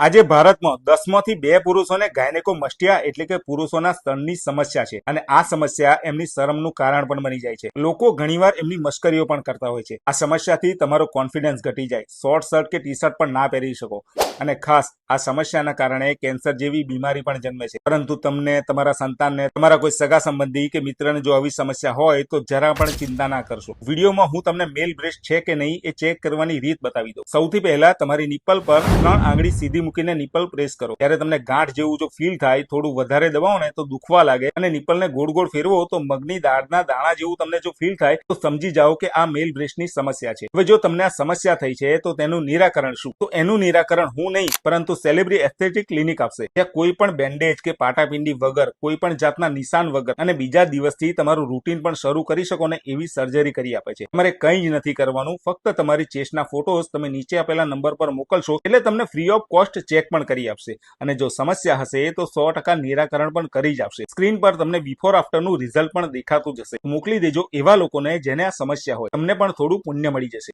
આજે ભારતમાં દસમાંથી બે પુરુષોને ગાયનેકોમસ્ટિયા એટલે કે પુરુષોના સ્તનની સમસ્યા છે અને આ સમસ્યા એમની શરમનું કારણ પણ બની જાય છે. લોકો ઘણીવાર એમની મશ્કરીઓ પણ કરતા હોય છે. આ સમસ્યાથી તમારો કોન્ફિડન્સ ઘટી જાય. શોર્ટ શર્ટ કે ટી શર્ટ પણ ના પહેરી શકો. અને ખાસ, આ સમસ્યાના કારણે કેન્સર જેવી બીમારી પણ જન્મે છે. પરંતુ તમને, તમારા સંતાનને, તમારા કોઈ સગા સંબંધી કે મિત્રને જો આવી સમસ્યા હોય તો જરા પણ ચિંતા ના કરશો. વિડીયોમાં હું તમને મેલ બ્રેસ્ટ છે કે નહીં એ ચેક કરવાની રીત બતાવી દઉં. સૌથી પહેલા તમારી નિપ્પલ પર ત્રણ આંગળી સીધી મૂકીને નિપલ પ્રેસ કરો. ત્યારે તમને ગાંઠ જેવું જો ફીલ થાય, થોડું વધારે દબાવો ને તો દુખવા લાગે અને નિપલને ગોળ ગોળ ફેરવો તો મગની દાળના દાણા જેવું તમને જો ફીલ થાય, તો સમજી જાઓ કે આ મેલ બ્રેસ્ટની સમસ્યા છે. હવે જો તમને આ સમસ્યા થઈ છે, તો તેનું નિરાકરણ શું? તો એનું નિરાકરણ હું નહીં, પરંતુ સેલિબ્રી એસ્થેટિક ક્લિનિક આપશે. ત્યાં કોઈ પણ બેન્ડેજ કે પાટાપિંડી વગર, કોઈ પણ જાતના નિશાન વગર અને બીજા દિવસથી તમારું રૂટીન પણ શરૂ કરી શકો ને એવી સર્જરી કરી આપે છે. તમારે કંઈ જ નથી કરવાનું, ફક્ત તમારી ચેસ્ટના ફોટોસ તમે નીચે આપેલા નંબર પર મોકલશો, એટલે તમને ફ્રી ઓફ કોસ્ટ ચેક પણ કરી આપશે. અને જો સમસ્યા હશે, તો સો ટકા નિરાકરણ પણ કરી જ આપશે. સ્ક્રીન પર તમને બિફોર આફ્ટરનું રિઝલ્ટ પણ દેખાતું જશે મોકલી દેજો એવા લોકોને જેને આ સમસ્યા હોય. તમને પણ થોડું પુણ્ય મળી જશે.